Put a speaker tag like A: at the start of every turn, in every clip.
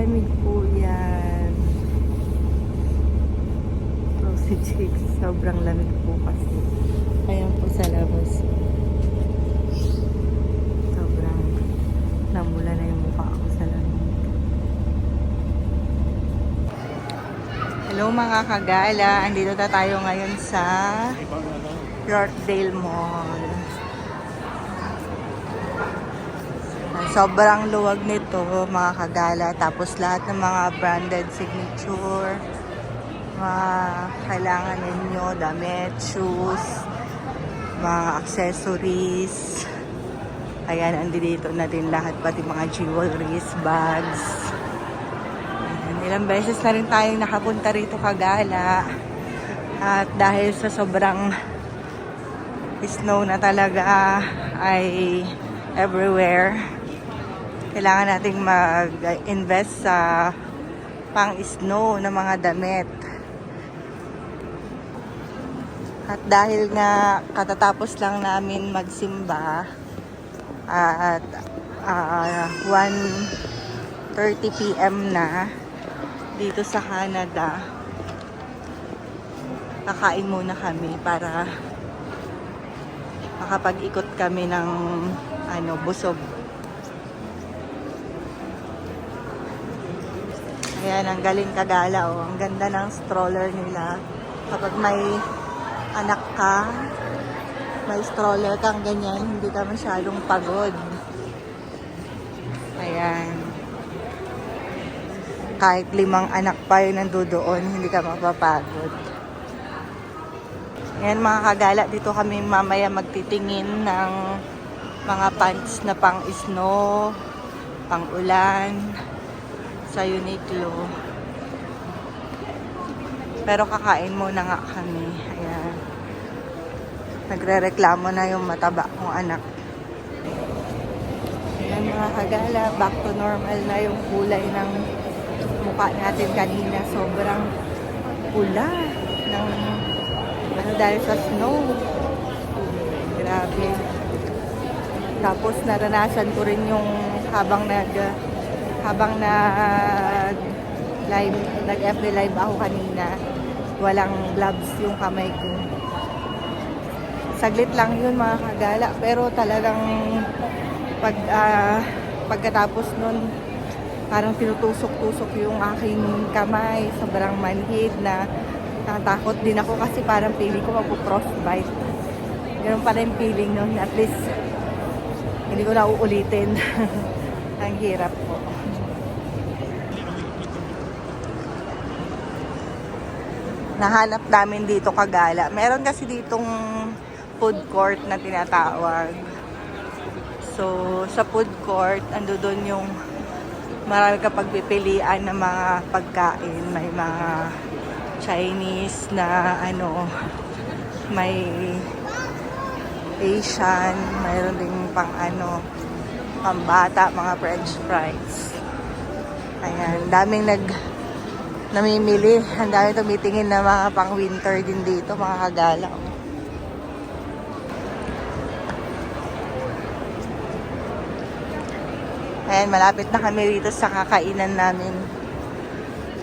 A: Malamig po yan. So, si Chicks, sobrang lamig po kasi. Ayan po sa labas. Sobrang namula na yung mukha ko sa lamig. Hello mga kagala, andito na tayo ngayon sa Yorkdale Mall. Sobrang luwag nito mga kagala. Tapos lahat ng mga branded signature, mga kailangan ninyo, damit, shoes, mga accessories. Ayan, andito na din lahat, pati mga jewelries, bags. Ayan, ilang beses na rin tayong nakapunta rito kagala. At dahil sa sobrang snow na talaga ay everywhere, kailangan nating mag-invest sa pang-snow na mga damit. At dahil nga katatapos lang namin magsimba at ah, 1.30 p.m. na dito sa Canada, kakain muna kami para makapag-ikot kami ng ano, busog. Ayan, ang galing kagala, oh. Ang ganda ng stroller nila. Kapag may anak ka, may stroller kang ganyan, hindi ka masyadong pagod. Ayan. Kahit limang anak pa yung nandoon, hindi ka mapapagod. Ayan mga kagala, dito kami mamaya magtitingin ng mga pants na pang snow, pang ulan, sa Uniqlo. Pero kakain muna nga kami. Ayan. Nagre-reklamo na yung mataba kong anak. Ayan mga kagala, back to normal na yung kulay ng mukha natin kanina. Sobrang pula ng ano dahil sa snow. Grabe. Tapos naranasan ko rin yung habang nag habang na live nag FB live ako kanina walang gloves yung kamay ko. Saglit lang yun mga kagala. Pero talagang pag ah, pagkatapos nun parang tinutusok-tusok yung aking kamay. Sobrang manhid na natakot din ako kasi parang feeling ko magpo-frostbite. Ganun pa rin feeling nun. At least hindi ko na uulitin. Ang hirap po nahanap namin dito kagala. Meron kasi ditong food court na tinatawag. So, sa food court, ando doon yung marami kapag pipilian ng mga pagkain. May mga Chinese na ano, may Asian, mayroon ding pang ano, pambata, mga french fries. Ayan, daming nag namimili. Ang dami tumitingin na mga pang winter din dito, mga kagala. Ayan, malapit na kami dito sa kakainan namin.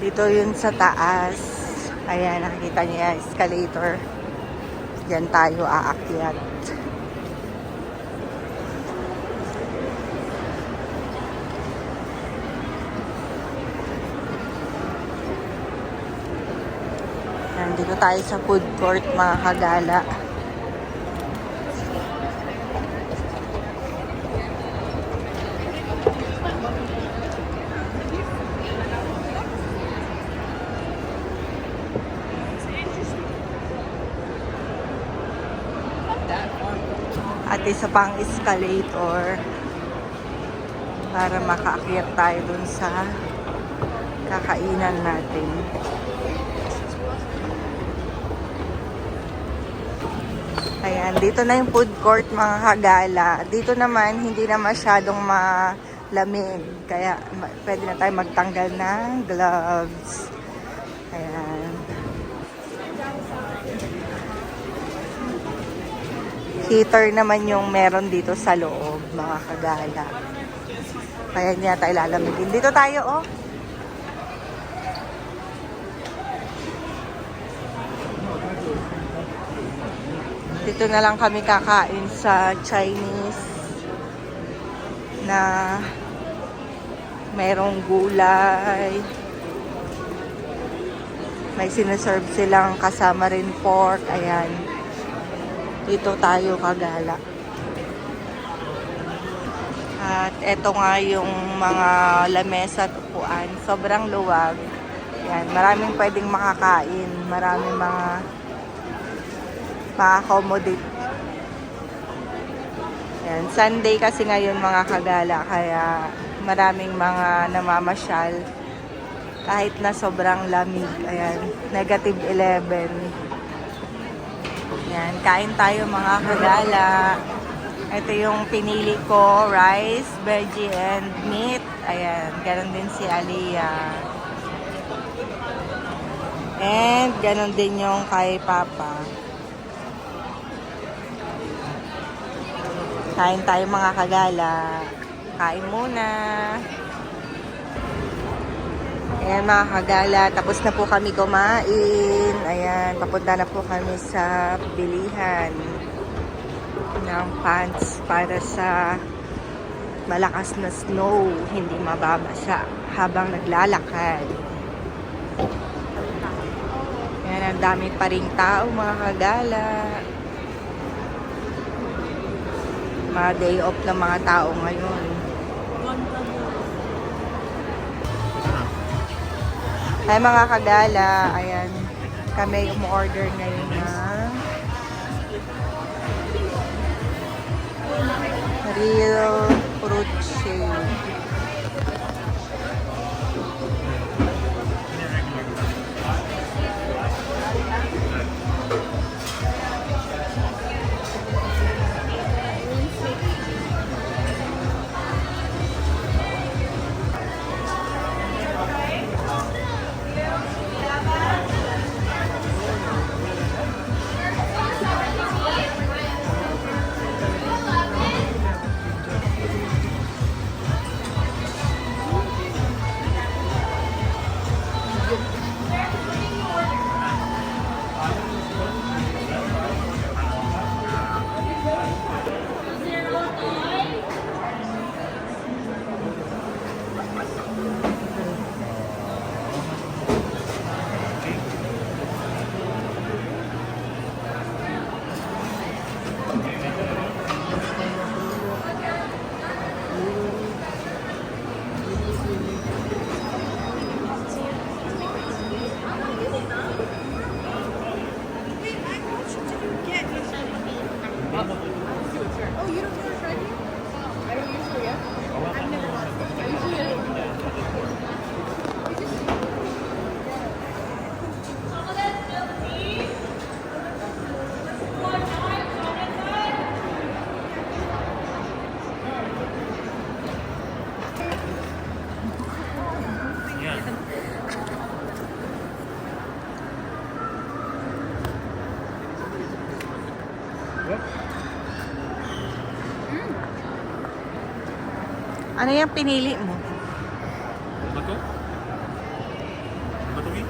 A: Dito yun sa taas. Ayan, nakikita yung escalator. Diyan tayo aakyat. Nandito tayo sa food court mga kagala. At isa pang escalator para makaakyat tayo dun sa kakainan natin. Ayan, dito na yung food court mga kagala. Dito naman, hindi na masyadong malamig. Kaya pwede na tayo magtanggal ng gloves. Ayan. Heater naman yung meron dito sa loob, mga kagala. Kaya hindi na lalamigin. Dito tayo, oh. Dito na lang kami kakain sa Chinese na merong gulay. May sinaserve silang kasama rin pork. Ayan. Dito tayo kagala. At eto nga yung mga lamesa at upuan. Sobrang luwag. Yan, maraming pwedeng makakain. Maraming mga ma-accommodate. Yan, Sunday kasi ngayon mga kagala. Kaya maraming mga namamasyal. Kahit na sobrang lamig. Ayan, negative 11. Yan, kain tayo mga kagala. Ito yung pinili ko, rice, veggie, and meat. Ayan, ganun din si Aliyah. And ganun din yung kay Papa. Kain tayo mga kagala. Kain muna. Ayan mga kagala, tapos na po kami kumain. Ayan, papunta na po kami sa bilihan ng pants para sa malakas na snow, hindi mababasa habang naglalakad. Ayan, ang dami pa rin tao mga kagala. Mga day off ng mga tao ngayon. Ay mga kagala, ayan, kami umorder ngayon ng real fruit shake. Ano yung pinili mo?
B: Bato? Bato eh?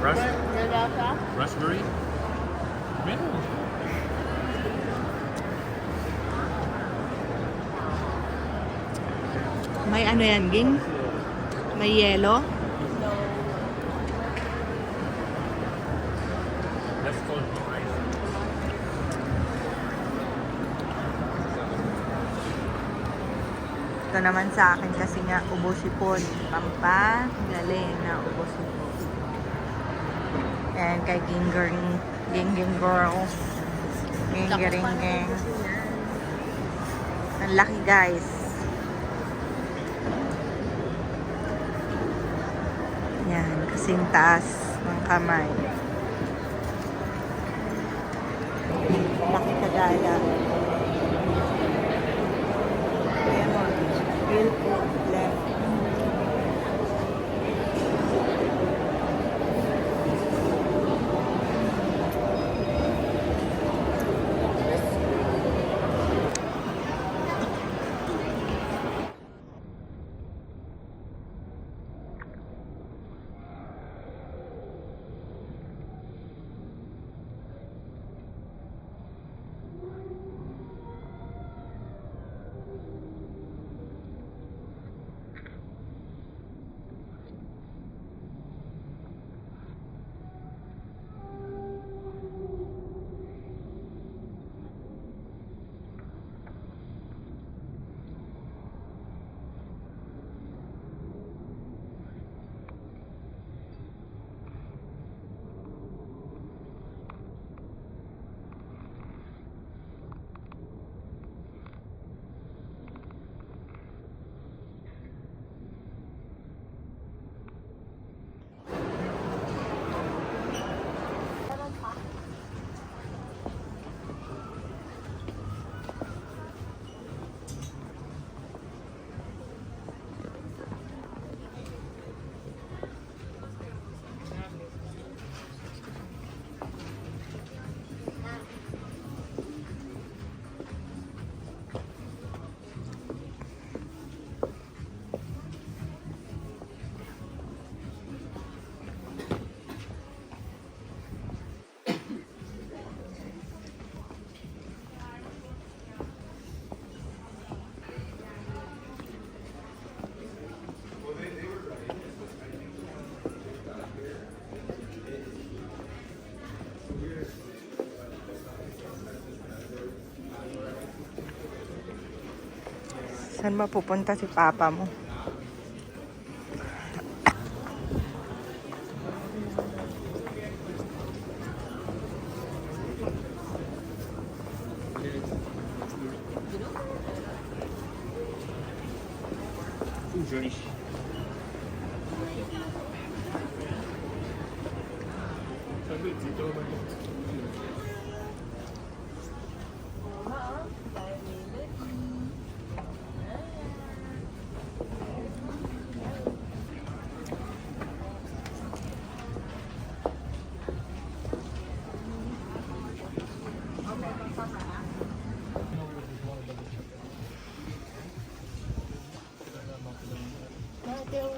B: Ras raspberry? Meron.
A: May ano yan, Ging? May yelo?
B: That's called no ice.
A: Ito naman sa akin kasi nga ubosipon. Pampa, galing na ubosipon. And kay Ginger, Ging Girl. Gingering Gang. Ang laki guys. Yan, kasing taas ng kamay. Laki kagala. Saan mapupunta si papa mo?
B: Journey.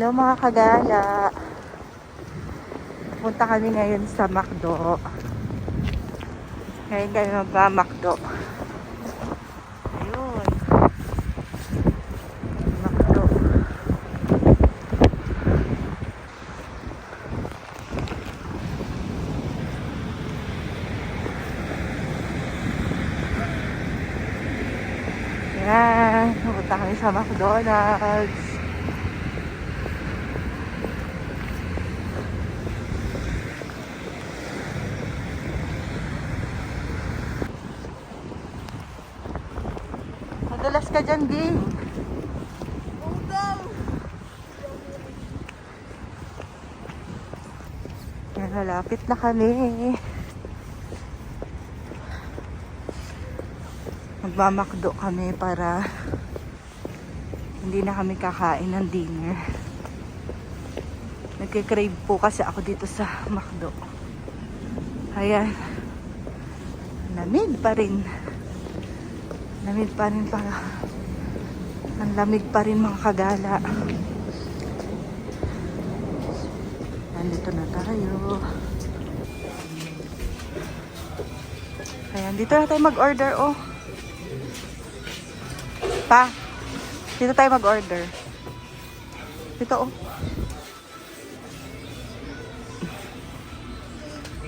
A: Hello mga kagala. Punta kami ngayon sa McDo. Ngayon kami magpa-McDo. Ayun. McDo. Yan. Punta kami sa McDonald's. Madulas ka dyan, Ding. Yan, malapit na kami. Magmamakdo kami para hindi na kami kakain ng dinner. Nagkikrave po kasi ako dito sa McDo. Ayan. Lamig pa rin. Lamig pa rin para. Ang lamig pa rin mga kagala. Nandito na tayo. Ayan, dito na tayo mag-order, oh. Pa, dito tayo mag-order. Dito, oh.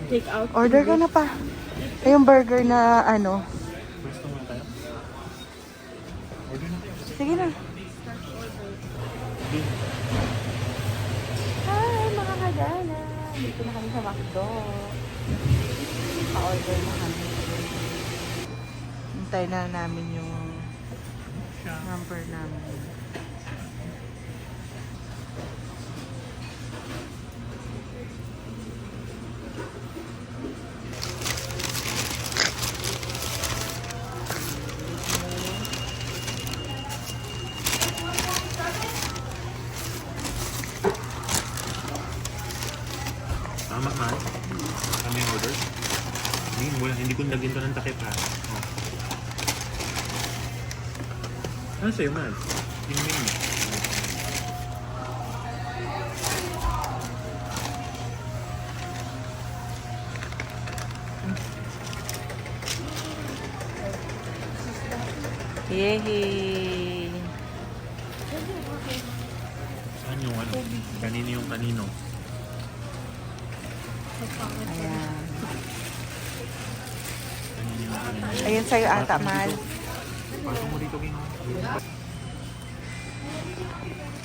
C: Take out.
A: Order ka na pa. Ay, yung burger na, ano.
B: Sige na. Hi,
A: mga kagana. Dito na kami sa McDo. Pa-order na kami. Hintay na namin yung number namin.
B: Ano sa'yo, man? Yung menu.
A: Yehey!
B: Saan yung ano? Kanino yung kanino?
A: Ayan.
B: Kanino yung kanino?
A: Ayun sa'yo ata,
B: mo
A: Mal.
B: Pasok mo dito, King. Thank you.